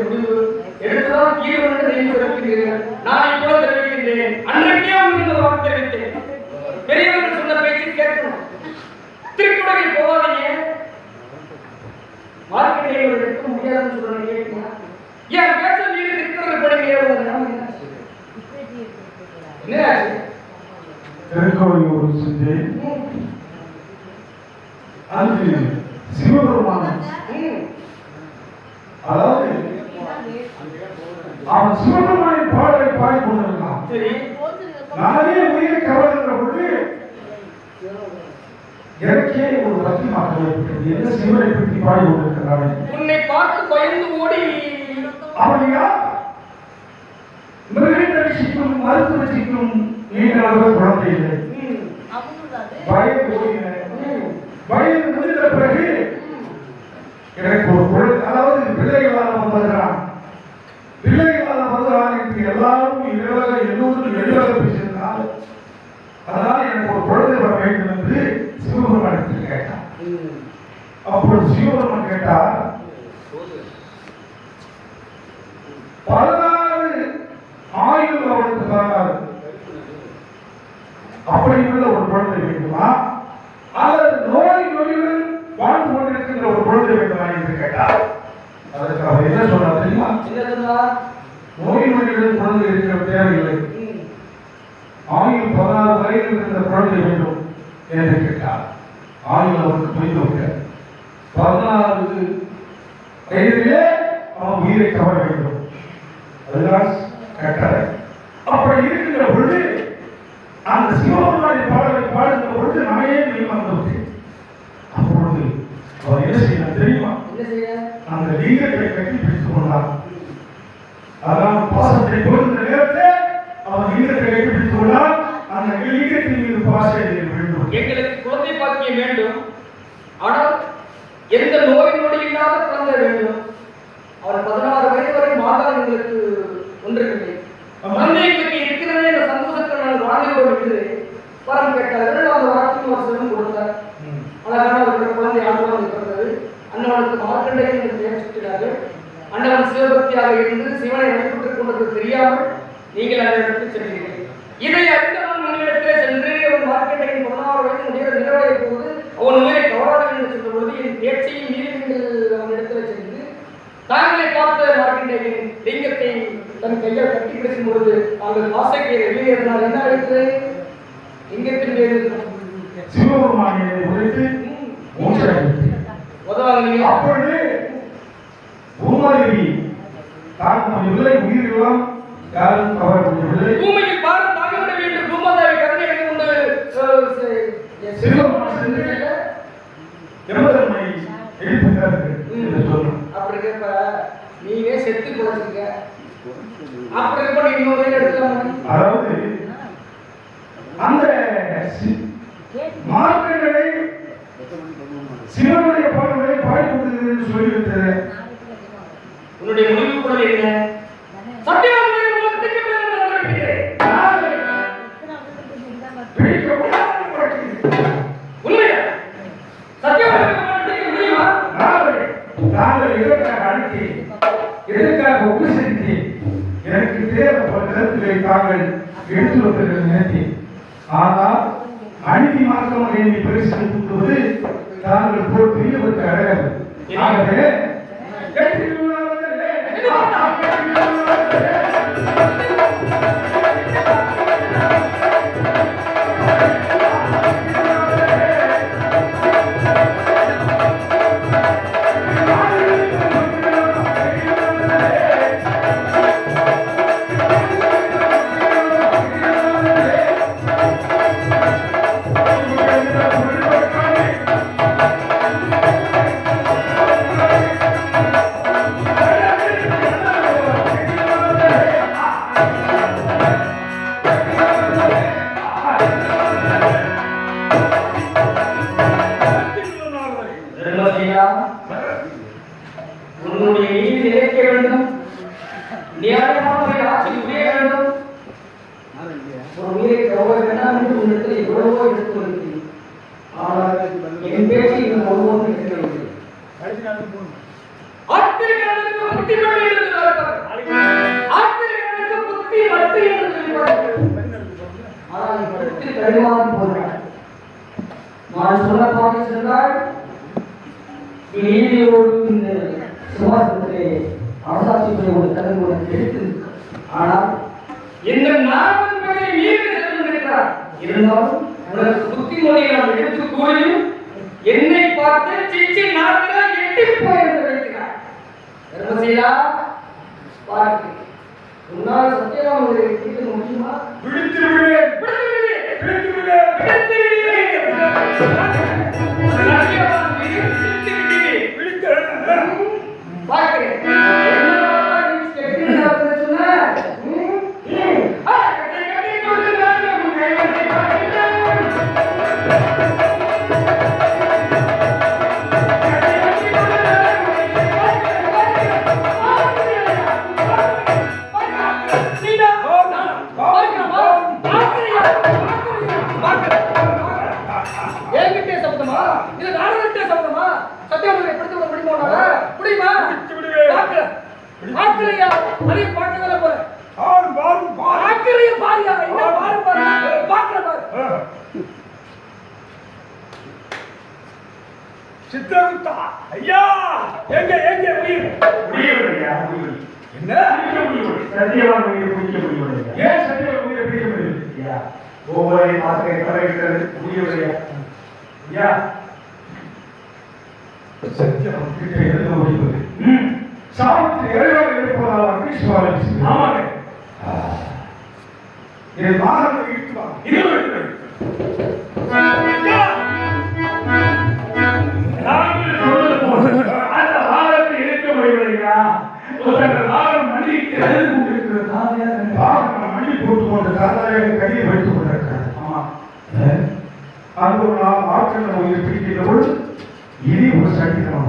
முடிவு எடுத்துதான் தீர்வு என்று நீங்கள் நான் இப்போ தெரிவிக்கின்றேன். அன்றைக்கே உங்களுக்கு ஒரு வாக்கு தெரிவித்தேன். பெரியவர்கள் சொன்ன பேச்சு கேட்கணும். திருக்குறளை போகாதீங்க. மார்க்கெட்டை எடுக்க முடியாதுன்னு சொல்றேன் கேட்குமா ஏன் பேச்ச மீறி திருக்குறளை படிங்க என்ன ஆச்சு அது சிவபெருமான் ம். அதாவது அவன் சிவபெருமானின் பாடலை பாடி கொண்டிருந்தான் சரி நானே உயிரை பொழுது எனக்கே ஒரு பக்தி மாற்றம் என்ன சிவனை பற்றி பாடி கொண்டிருக்கிறானே உன்னை பார்த்து பயந்து ஓடி. அவன் யார் மிருக ரசிக்கும் மருத்துவ ரசிக்கும் நீண்ட அளவு குழந்தை இல்லை ம். வயது போயின ம். வயது முடிந்த பிறகு எனக்கு ஒரு குழந்தை அதாவது பிள்ளை காலம் வருகிறான் பிள்ளை காலம் வருகிறான் என்று எல்லாரும் இரவக எல்லோரும் எழுவக பேசியிருந்தால் அதனால் எனக்கு ஒரு குழந்தை வர வேண்டும் என்று சிவபெருமானத்தில் கேட்டான் ம். அப்பொழுது சிவபெருமான் கேட்டார் பதினாறு ஆயுள் அவனுக்கு பதினாறு அப்படி உள்ள ஒரு குழந்தை வேண்டுமா? அல்லது நோய் நொடியுடன் வாழ்ந்து கொண்டிருக்கின்ற ஒரு குழந்தை வேண்டுமா? என்று கேட்டார். அதற்கு அவர் என்ன சொன்னார் தெரியுமா? நோய் நொடியுடன் குழந்தை இருக்கிற தேவையில்லை ம். ஆயுள் பதினாறு வயதில் இருந்த குழந்தை வேண்டும் என்று கேட்டார் ஆயுள் அவருக்கு புரிந்து விட்டார் பதினாறு வயதிலே அவன் உயிரை கவர வேண்டும். அதுதான் கட்டளை. அப்படி இருக்கின்ற பொழுது அந்த சிவபெருமானை பாடலை பாடுகிற பொழுது நானே மெய்மறந்து அப்பொழுது அவர் என்ன செய்யணும் தெரியுமா? அந்த லிங்கத்தை கட்டி பிடித்துக் கொண்டார். அதான் பாசத்தை பொருந்த நேரத்தில் அவன் லிங்கத்தை கட்டி பிடித்துக் கொண்டார். அந்த லிங்கத்தின் மீது பாசை வேண்டும். எங்களுக்கு குழந்தை பாக்கியம் வேண்டும். ஆனால் எந்த நோய் நொடி இல்லாத குழந்தை வேண்டும் அவர் பதினாறு வயது வரை மாதா எங்களுக்கு ஒன்றில்லை குழந்தை எங்களுக்கு இருக்கிறதே என்ற சந்தோஷத்தை நான் வாழ்ந்து கொண்டு வரம் கேட்டார்கள் அந்த வரத்தின் வருஷம் கொடுத்தார். அழகான ஒரு குழந்தை ஆண்டவன் பிறந்தது. அண்ணவனுக்கு மார்க்கண்டையன் என்று பெயர் சுட்டினார்கள் அண்ணவன் சிவபக்தியாக இருந்து சிவனை வழிபட்டுக் கொண்டது தெரியாமல் நீங்கள் அந்த இடத்துக்கு சென்றீர்கள். இதை அறிந்தவன் முன்னிடத்திலே சென்று அவன் மார்க்கண்டையன் பதினாறு வயது முடிய நிறைவடைய போது அவன் உயிரை கவராக என்று சொன்ன பொழுது என் பேச்சையும் மீறி நீங்கள் அவன் இடத்துல சென்று தாங்களை பார்த்த மார்க்கண்டையன் லிங்கத்தை தன் கையால் கட்டி பிடிக்கும் பொழுது தாங்கள் ஆசைக்கு வெளியேறினால் என்ன ஆயிற்று லிங்கத்தின் மீது சிவபெருமானை உழைத்து உதவாங்க அப்பொழுது பூமாதேவி தான் உயிரெல்லாம் யாரும் கவர முடியவில்லை பூமியில் பாரம் தாங்க விட வேண்டும் பூமாதாவை கருணை எடுத்து கொண்டு அஹ், செ- சிவபெருமான் சென்று எமதன்மை எழுப்புகிறார்கள் என்று சொன்னார் அப்படி இருக்கப்ப நீவே செத்து போச்சுங்க அப்படி இருப்ப நீ இன்னொரு வயல் எடுத்துக்கலாம் அதாவது அந்த மார்க்கங்களை சிவனுடைய பாடல்களை பாடிக்கொண்டிருக்கிறது என்று சொல்லிவிட்டது. உன்னுடைய முடிவு கூட என்ன? நாங்கள் எதற்காக அழைத்தி எதற்காக உபசரித்து எனக்கு தேவைப்பட்ட கருத்துக்களை தாங்கள் எடுத்து வந்தீர்கள் நினைத்தேன். மார்க்கம் என்னை பரிசீலனை கொடுப்பது தாங்கள் போல் பெரியவருக்கு அழகாது ஆகவே நியாயமாக ஆட்சி புரிய வேண்டும்? ஒரு உயிரை கவலை வேண்டாம் என்று சுவாசத்திலே அரசாட்சிகளை ஒரு தலைமை உனக்கு எடுத்து ஆனால் இந்த நாவல் பற்றி மீறி இருந்தாலும் உனக்கு புத்திமொழியை நான் எடுத்து கூறியும் என்னை பார்த்து சிச்சி நாட்கள் எட்டி போயிருந்து வைக்கிறார் தர்மசீலா பார்த்து உன்னால் சத்தியவானுடைய தீர்க்க முடியுமா? விடுவேன் விடுத்து விடுவேன். விழித்து விடுவேன் விடுத்து விடுவேன். சத்தியவான் மீது விடுத்து விடுவேன். இது நாடகத்தே சபதமா சத்தியமுறை பிடித்து விட முடியுமா உன்னால? முடியுமா? பிடித்து விடுவேன். பார்க்கிறேன். பார்க்கிறியா அதையும் பார்க்கதானே போறேன் பாரு பாரு பாரு பார்க்கிறியா பாரியா? என்ன பாரு பாரு. பார்க்கிற பாரு. சித்தகுப்தா ஐயா எங்க எங்க உயிர்? என்ன? சத்தியவான் உயிரை பிடிக்க முடியவில்லையா ஏன் சத்திய உயிரை பிடிக்க முடியல ஐயா ஒவ்வொரு மாத்திரை தலையிட்டது முடியவில்லையா ஐயா சத்தியம் எழுத முடிவது சாவித்திரி இறைவன் இருப்பதால் அக்னீஸ்வரன் ஆமாங்க என் மாதத்தை இழுத்து மணி போட்டு கொண்டு கையை வைத்துக் கொண்டிருக்கிறார் ஆமா அது ஒரு நாள் ஆற்றல் உயிர் பிடிக்கின்ற பொழுது ఇది ఒక సంగీతం